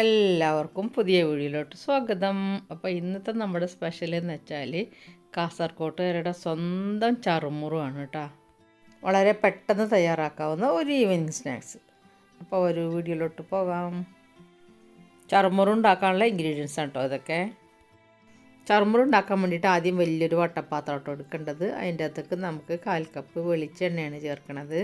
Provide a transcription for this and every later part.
എല്ലാവർക്കും പുതിയ വീഡിയോയിലോട്ട് സ്വാഗതം. അപ്പോൾ ഇന്നത്തെ നമ്മുടെ സ്പെഷ്യൽ എന്ന് വെച്ചാൽ കാസർകോട്ടുകാരുടെ സ്വന്തം ചറുമുറുമാണ് കേട്ടോ. വളരെ പെട്ടെന്ന് തയ്യാറാക്കാവുന്ന ഒരു ഈവനിങ് സ്നാക്സ് അപ്പോൾ ഒരു വീഡിയോയിലോട്ട് പോകാം. ചറുമുറു ഉണ്ടാക്കാനുള്ള ഇൻഗ്രീഡിയൻസ് ആണ് കേട്ടോ ഇതൊക്കെ. ചറുമുറു ഉണ്ടാക്കാൻ വേണ്ടിയിട്ട് ആദ്യം വലിയൊരു വട്ടപ്പാത്രം എടുക്കേണ്ടത്. അതിന്റെ അകത്തേക്ക് നമുക്ക് കാൽ കപ്പ് വെളിച്ചെണ്ണയാണ് ചേർക്കണത്.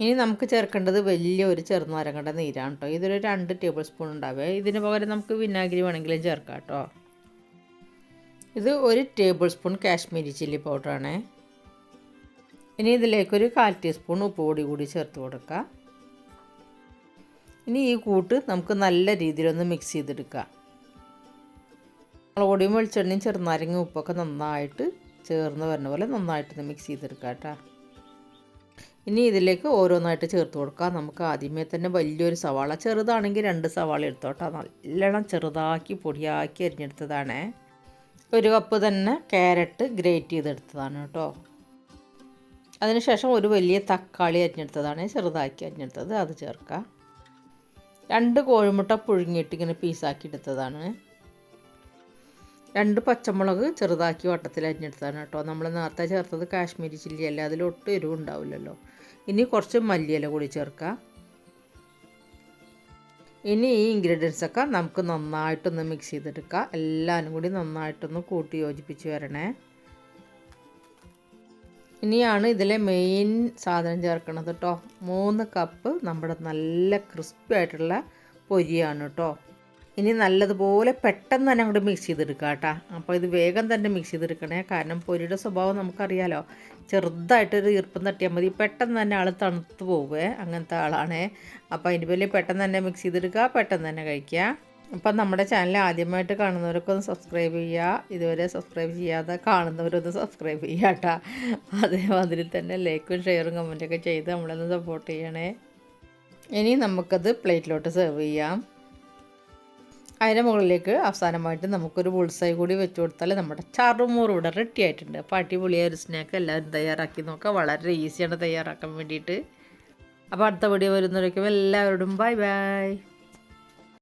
ഇനി നമുക്ക് ചേർക്കേണ്ടത് വലിയ ഒരു ചെറുനാരങ്ങയുടെ നീരാണ് കേട്ടോ ഇതൊരു രണ്ട് ടേബിൾ സ്പൂൺ ഉണ്ടാവേ ഇതിന് പകരം നമുക്ക് വിനാഗിരി വേണമെങ്കിലും ചേർക്കാം കേട്ടോ ഇത് ഒരു ടേബിൾ സ്പൂൺ കാശ്മീരി ചില്ലി പൗഡറാണ് ഇനി ഇതിലേക്കൊരു കാൽ ടീസ്പൂൺ ഉപ്പ് പൊടി കൂടി ചേർത്ത് കൊടുക്കുക ഇനി ഈ കൂട്ട് നമുക്ക് നല്ല രീതിയിലൊന്ന് മിക്സ് ചെയ്തെടുക്കാം. മുളകൊടിയും വെളിച്ചെണ്ണയും ചെറുനാരങ്ങയും ഉപ്പൊക്കെ നന്നായിട്ട് ചേർന്ന് വരുന്ന പോലെ നന്നായിട്ടൊന്ന് മിക്സ് ചെയ്തെടുക്കാം കേട്ടോ ഇനി ഇതിലേക്ക് ഓരോന്നായിട്ട് ചേർത്ത് കൊടുക്കാം. നമുക്ക് ആദ്യമേ തന്നെ വലിയൊരു സവാള ചെറുതാണെങ്കിൽ രണ്ട് സവാള എടുത്തോട്ടെ നല്ലോണം ചെറുതാക്കി പൊടിയാക്കി അരിഞ്ഞെടുത്തതാണ്. ഒരു കപ്പ് തന്നെ ക്യാരറ്റ് ഗ്രേറ്റ് ചെയ്തെടുത്തതാണ് കേട്ടോ അതിനുശേഷം ഒരു വലിയ തക്കാളി അരിഞ്ഞെടുത്തതാണ്. ചെറുതാക്കി അരിഞ്ഞെടുത്തത്. അത് ചേർക്കാം. രണ്ട് കോഴിമുട്ട പുഴുങ്ങിയിട്ട് ഇങ്ങനെ പീസാക്കി എടുത്തതാണ്. രണ്ട് പച്ചമുളക് ചെറുതാക്കി വട്ടത്തിൽ അരിഞ്ഞെടുത്താണ് കേട്ടോ. നമ്മൾ നേരത്തെ ചേർത്തത് കാശ്മീരി ചില്ലി അല്ല അതിൽ ഒട്ടും എരിവ് ഉണ്ടാവില്ലല്ലോ. ഇനി കുറച്ച് മല്ലിയില കൂടി ചേർക്കാം. ഇനി ഈ ഇൻഗ്രീഡിയൻസൊക്കെ നമുക്ക് നന്നായിട്ടൊന്ന് മിക്സ് ചെയ്തെടുക്കാം. എല്ലാവരും കൂടി നന്നായിട്ടൊന്ന് കൂട്ടി യോജിപ്പിച്ച് വരണേ. ഇനിയാണ് ഇതിലെ മെയിൻ സാധനം ചേർക്കണത് കേട്ടോ. മൂന്ന് കപ്പ് നമ്മുടെ നല്ല ക്രിസ്പി ആയിട്ടുള്ള പൊരിയാണ് കേട്ടോ. ഇനി നല്ലതുപോലെ പെട്ടെന്ന് തന്നെ അങ്ങോട്ട് മിക്സ് ചെയ്തെടുക്കുക കേട്ടോ. അപ്പോൾ ഇത് വേഗം തന്നെ മിക്സ് ചെയ്തെടുക്കണേ. കാരണം പൊരിയുടെ സ്വഭാവം നമുക്കറിയാലോ. ചെറുതായിട്ടൊരു ഈർപ്പം തട്ടിയാൽ മതി. പെട്ടെന്ന് തന്നെ ആൾ തണുത്ത് പോവേ. അങ്ങനത്തെ ആളാണേ. അപ്പോൾ അതിന്റെ പേരിൽ പെട്ടെന്ന് തന്നെ മിക്സ് ചെയ്തെടുക്കുക. പെട്ടെന്ന് തന്നെ കഴിക്കുക. അപ്പം നമ്മുടെ ചാനൽ ആദ്യമായിട്ട് കാണുന്നവരൊക്കെ ഒന്ന് സബ്സ്ക്രൈബ് ചെയ്യുക. ഇതുവരെ സബ്സ്ക്രൈബ് ചെയ്യാതെ കാണുന്നവരൊന്ന് സബ്സ്ക്രൈബ് ചെയ്യുക കേട്ടോ. അതേമാതിരി തന്നെ ലൈക്കും ഷെയറും കമന്റൊക്കെ ചെയ്ത് നമ്മളൊന്ന് സപ്പോർട്ട് ചെയ്യണേ. ഇനി നമുക്കത് പ്ലേറ്റിലോട്ട് സെർവ് ചെയ്യാം. അതിന്റെ മുകളിലേക്ക് അവസാനമായിട്ട് നമുക്കൊരു പുൾസായി കൂടി വെച്ച് കൊടുത്താൽ നമ്മുടെ ചറുമൂറ് ഇവിടെ റെഡി ആയിട്ടുണ്ട്. അപ്പോൾ അടിപൊളിയായ ഒരു സ്നാക്ക് എല്ലാവരും തയ്യാറാക്കി നോക്കുക വളരെ ഈസിയാണ് തയ്യാറാക്കാൻ വേണ്ടിയിട്ട്. അപ്പോൾ അടുത്ത വീഡിയോ വരുന്നവരേക്കും എല്ലാവരോടും ബൈ ബൈ